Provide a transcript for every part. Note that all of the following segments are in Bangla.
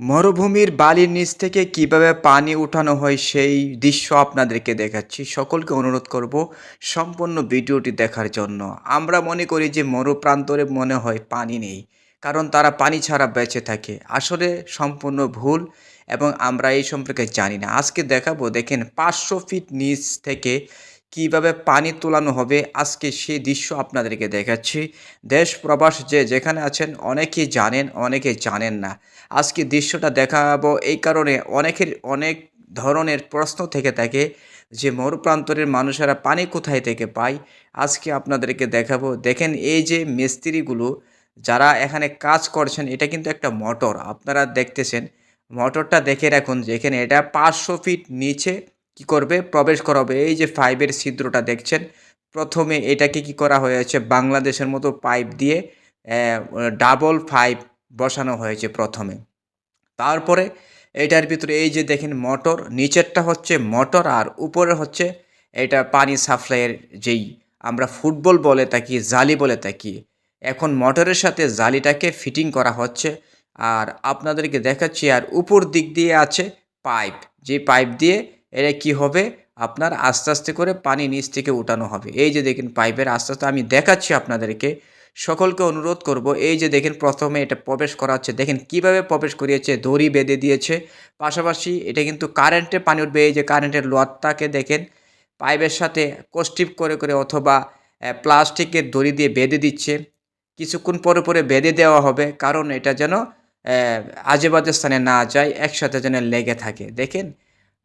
মরুভূমির বালির নিচ থেকে কীভাবে পানি উঠানো হয় সেই দৃশ্য আপনাদেরকে দেখাচ্ছি। সকলকে অনুরোধ করব সম্পূর্ণ ভিডিওটি দেখার জন্য। আমরা মনে করি যে মরুপ্রান্তরে মনে হয় পানি নেই, কারণ তারা পানি ছাড়া বেঁচে থাকে। আসলে সম্পূর্ণ ভুল এবং আমরা এই সম্পর্কে জানি না। আজকে দেখাবো, দেখেন, পাঁচশো ফিট নিচ থেকে কীভাবে পানি তোলানো হবে? আজকে সেই দৃশ্য আপনাদেরকে দেখাচ্ছি। দেশ, প্রবাস যে যেখানে আছেন, অনেকেই জানেন অনেকে জানেন না। আজকে দৃশ্যটা দেখাবো এই কারণে অনেকের অনেক ধরনের প্রশ্ন থেকে থাকে যে মরুপ্রান্তরের মানুষেরা পানি কোথায় থেকে পায়? আজকে আপনাদেরকে দেখাবো। দেখেন এই যে মিস্ত্রিগুলো যারা এখানে কাজ করছেন, এটা কিন্তু একটা মোটর। আপনারা দেখতেছেন, মোটরটা দেখে রাখুন যেখানে এটা পাঁচশো ফিট নিচে কি করবে? প্রবেশ করাবে। এই যে ফাইবের ছিদ্রটা দেখছেন, প্রথমে এটাকে কি করা হয়েছে? বাংলাদেশের মতো পাইপ দিয়ে ডাবল পাইপ বসানো হয়েছে প্রথমে। তারপরে এটার ভিতরে এই যে দেখেন মোটর নিচেরটা হচ্ছে মোটর আর উপরে হচ্ছে এটা পানি সাপ্লাইয়ের যেই আমরা ফুটবল বলে থাকি, জালি বলে থাকি। এখন মোটরের সাথে জালিটাকে ফিটিং করা হচ্ছে আর আপনাদেরকে দেখাচ্ছি আর উপর দিক দিয়ে আছে পাইপ যে পাইপ দিয়ে এটা কি হবে? আপনার আস্তে আস্তে করে পানি নিচ থেকে উঠানো হবে। এই যে দেখেন পাইপের আস্তে আস্তে আমি দেখাচ্ছি আপনাদেরকে। সকলকে অনুরোধ করব, এই যে দেখেন প্রথমে এটা প্রবেশ করা হচ্ছে। দেখেন কীভাবে প্রবেশ করিয়েছে, দড়ি বেঁধে দিয়েছে। পাশাপাশি এটা কিন্তু কারেন্টে পানি উঠবে, এই যে কারেন্টের লোয়ারটাকে দেখেন পাইপের সাথে কোস্টিপ করে করে অথবা প্লাস্টিকের দড়ি দিয়ে বেঁধে দিচ্ছে। কিছুক্ষণ পরে পরে বেঁধে দেওয়া হবে, কারণ এটা যেন আজে বাজে স্থানে না যায়, একসাথে যেন লেগে থাকে। দেখেন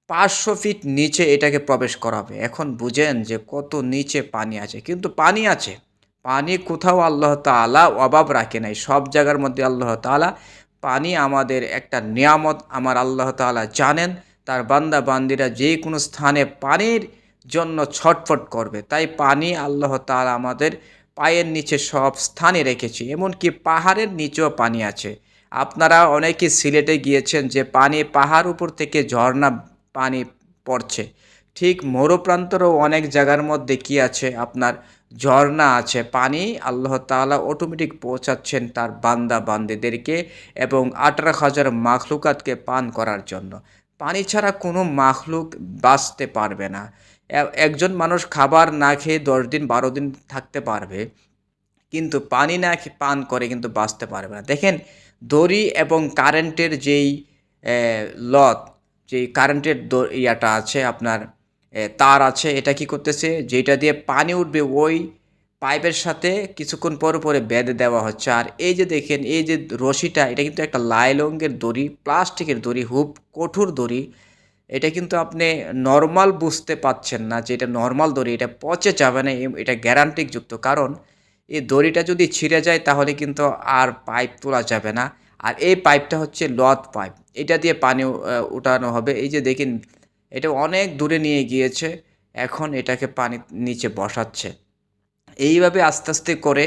পাঁচশো ফিট নিচে এটাকে প্রবেশ করাবে। এখন বুঝেন যে কত নিচে পানি আছে। কিন্তু পানি আছে। পানি কোথাও আল্লাহ তালা অভাব রাখে নাই। সব জায়গার মধ্যে আল্লাহ তালা পানি আমাদের একটা নিয়ামত আমার আল্লাহ তালা জানেন। তার বান্দা বান্দিরা যে কোনো স্থানে পানির জন্য ছটফট করবে। তাই পানি আল্লাহ তালা আমাদের পায়ের নিচে সব স্থানে রেখেছি। এমনকি পাহাড়ের নিচেও পানি আছে। আপনারা অনেকে সিলেটে গিয়েছেন যে পানি পাহাড় উপর থেকে ঝর্ণা পানি পড়ছে। ঠিক মরুপ্রান্তরও অনেক জায়গার মধ্যে কি আছে? আপনার ঝর্ণা আছে, পানি আল্লাহ তালা অটোমেটিক পৌঁছাচ্ছেন তার বান্দা বান্দিদেরকে এবং আঠারো হাজার মাখলুকাতকে পান করার জন্য। পানি ছাড়া কোনো মাখলুক বাঁচতে পারবে না। একজন মানুষ খাবার না খেয়ে দশ দিন, বারো দিন থাকতে পারবে, কিন্তু পানি না পান করে কিন্তু বাঁচতে পারবে না। দেখেন, দড়ি এবং কারেন্টের যেই লত যেই কারেন্টের ইয়াটা আছে, আপনার তার আছে, এটা কি করতেছে? যেটা দিয়ে পানি উঠবে, ওই পাইপের সাথে কিছুক্ষণ পর পরে বেঁধে দেওয়া হচ্ছে। আর এই যে দেখেন, এই যে রশিটা, এটা কিন্তু একটা লাইলঙ্গের দড়ি, প্লাস্টিকের দড়ি হুপ কঠোর দড়ি। এটা কিন্তু আপনি নর্মাল বুঝতে পাচ্ছেন না যে এটা নর্মাল দড়ি, এটা পচে যাবে না এটা গ্যারান্টিযুক্ত কারণ এই দড়িটা যদি ছিঁড়ে যায়, তাহলে কিন্তু আর পাইপ তোলা যাবে না। আর এই পাইপটা হচ্ছে লত পাইপ এটা দিয়ে পানি উঠানো হবে। এই যে দেখেন, এটা অনেক দূরে নিয়ে গিয়েছে, এখন এটাকে পানি নিচে বসাচ্ছে। এইভাবে আস্তে আস্তে করে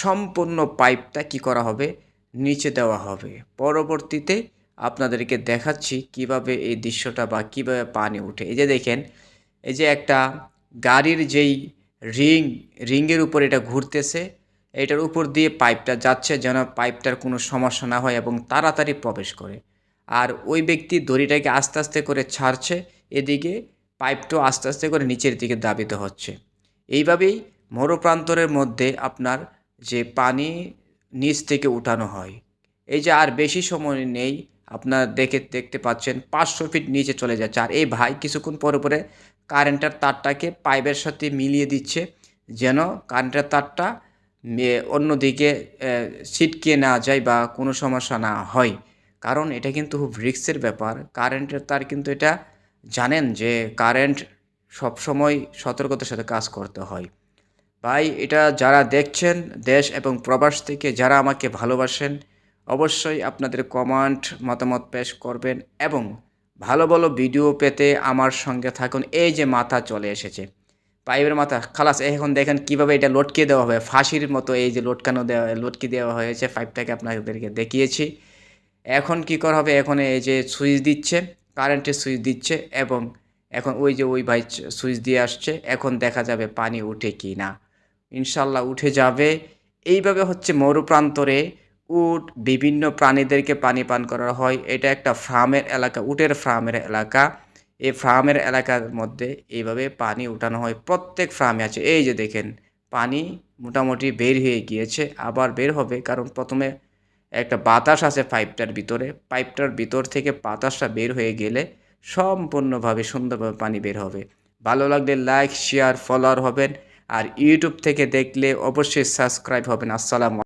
সম্পূর্ণ পাইপটা কি করা হবে? নিচে দেওয়া হবে। পরবর্তীতে আপনাদেরকে দেখাচ্ছি কীভাবে এই দৃশ্যটা বা কীভাবে পানি উঠে। এই যে দেখেন, এই যে একটা গাড়ির যেই রিং, রিংয়ের উপর এটা ঘুরতেছে, এটার উপর দিয়ে পাইপটা যাচ্ছে যেন পাইপটার কোনো সমস্যা না হয় এবং তাড়াতাড়ি প্রবেশ করে। আর ওই ব্যক্তি দড়িটাকে আস্তে আস্তে করে ছাড়ছে, এদিকে পাইপটাও আস্তে আস্তে করে নিচের দিকে দাবিত হচ্ছে। এইভাবেই মরুপ্রান্তরের মধ্যে আপনার যে পানি নিচ থেকে উঠানো হয়। এই যে আর বেশি সময় নেই, আপনার দেখে দেখতে পাচ্ছেন, পাঁচশো ফিট নিচে চলে যাচ্ছে। আর এই ভাই কিছুক্ষণ পরে পরে কারেন্টের তারটাকে পাইপের সাথে মিলিয়ে দিচ্ছে, যেন কারেন্টের তারটা অন্যদিকে ছিটকে না যায় বা কোনো সমস্যা না হয়। কারণ এটা কিন্তু খুব রিক্সের ব্যাপার। কারেন্টের তার কিন্তু এটা জানেন যে কারেন্ট সবসময় সতর্কতার সাথে কাজ করতে হয়। ভাই, এটা যারা দেখছেন দেশ এবং প্রবাস থেকে যারা আমাকে ভালোবাসেন, অবশ্যই আপনাদের কমেন্ট মতামত পেশ করবেন এবং ভালো ভালো ভিডিও পেতে আমার সঙ্গে থাকুন। এই যে মাথা চলে এসেছে। পাইপের মাথা। খালাস, এখন দেখেন কীভাবে এটা লটকে দেওয়া হবে ফাঁসির মতো এই যে লটকানো দেওয়া, লটকে দেওয়া হয়েছে পাইপটাকে আপনাদেরকে দেখিয়েছি। এখন কি করা হবে? এখন এই যে সুইচ দিচ্ছে কারেন্টের সুইচ দিচ্ছে এবং এখন ওই যে ওই ভাই সুইচ দিয়ে আসছে, এখন দেখা যাবে পানি উঠে কি না ইনশাল্লাহ উঠে যাবে। এইভাবে হচ্ছে মরুপ্রান্তরে উট, বিভিন্ন প্রাণীদেরকে পানি পান করা হয়। এটা একটা ফার্মের এলাকা, উটের ফার্মের এলাকা। এই ফার্মের এলাকার মধ্যে এইভাবে পানি উঠানো হয়। প্রত্যেক ফার্মে আছে। এই যে দেখেন, পানি মোটামুটি বের হয়ে গিয়েছে, আবার বের হবে। কারণ প্রথমে একটা বাতাস আছে পাইপটার ভিতরে। পাইপটার ভিতর থেকে বাতাসটা বের হয়ে গেলে সম্পূর্ণভাবে সুন্দরভাবে পানি বের হবে। ভালো লাগলে লাইক শেয়ার ফলোয়ার হবেন। আর ইউটিউব থেকে দেখলে অবশ্যই সাবস্ক্রাইব হবেন। আসসালাম